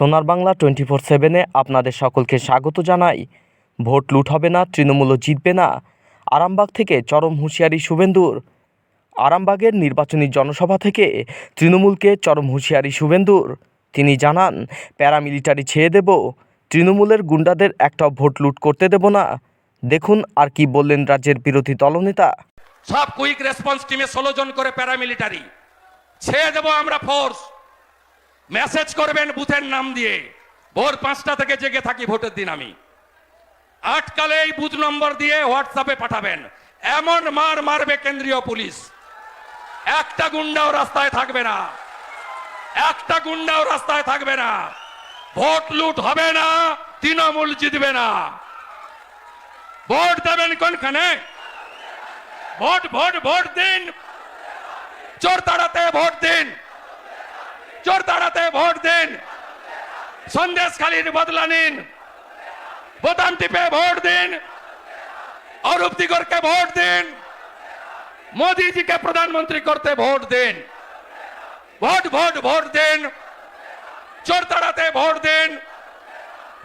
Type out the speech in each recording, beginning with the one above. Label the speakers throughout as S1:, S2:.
S1: সোনার Bangla twenty four সেভেনে আপনাদের সকলকে স্বাগত জানাই। ভোট লুট হবে না, তৃণমূলও জিতবে না। আরামবাগ থেকে চরম হুঁশিয়ারি শুভেন্দুর। আরামবাগের নির্বাচনী জনসভা থেকে তৃণমূলকে চরম হুঁশিয়ারি শুভেন্দুর। তিনি জানান, প্যারামিলিটারি ছেড়ে দেব। তৃণমূলের গুন্ডাদের একটা ভোট লুট করতে দেব না। দেখুন আর কি বললেন রাজ্যের বিরোধী দলনেতা।
S2: সব কুইক রেসপন্স টিমে ষোলো জন করে প্যারামিলিটারি। ছেড়ে দেবো আমরা ফোর্স। মেসেজ করবেন বুথের নাম দিয়ে। ভোর পাঁচটা থেকে জেগে থাকি ভোটের দিন আমি। আটকালে এই বুথ নম্বর দিয়ে হোয়াটসঅ্যাপে পাঠাবেন। এমন মার মারবে কেন্দ্রীয় পুলিশ। একটা গুন্ডাও রাস্তায় থাকবে না। একটা গুন্ডাও রাস্তায় থাকবে না। ভোট লুট হবে না, তৃণমূল জিতবে না। ভোট দেবেন কোনখানে? ভোট ভোট ভোট দিন। চোর তাড়াতে ভোট দিন। চোর তাড়াতে সন্দেশ খালির বদলা নিন বোতাম টিপে ভোট দিন অরূপ দিগরকে ভোট দিন মোদীজিকে প্রধানমন্ত্রী করতে ভোট দিন ভোট ভোট ভোট দিন চোর তাড়াতে ভোট দিন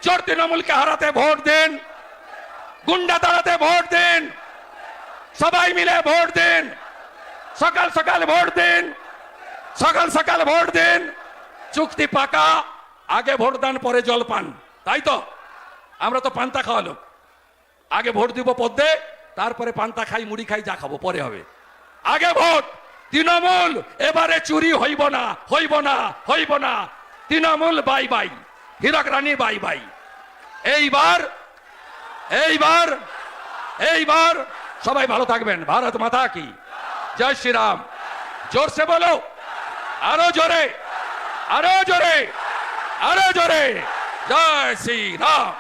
S2: চোর তৃণমূলকে হারাতে ভোট দিন গুন্ডা তাড়াতে ভোট দিন সবাই মিলে ভোট দিন সকাল সকাল ভোট দিন সকাল সকাল ভোট দিন চুক্তি পাকা আগে ভোট দান, পরে জল পান। তাই তো? আমরা তো পান্তা খাওয়া লোক আগে ভোট দিব পদ্মে, তারপরে পান্তা খাই, মুড়ি খাই, যা খাব, পরে হবে। আগে ভোট! তৃণমূল, এবারে চুরি হইব না হইব না হইব না। Trinamool, bye bye. Hirak Rani, bye bye. এইবার এইবার এইবার। সবাই ভালো থাকবেন। ভারত মাতা কি। জয় শ্রীরাম। জোরসে বলো। আরও জোরে আরও জোরে। আরও জোরে জয় শ্রীরাম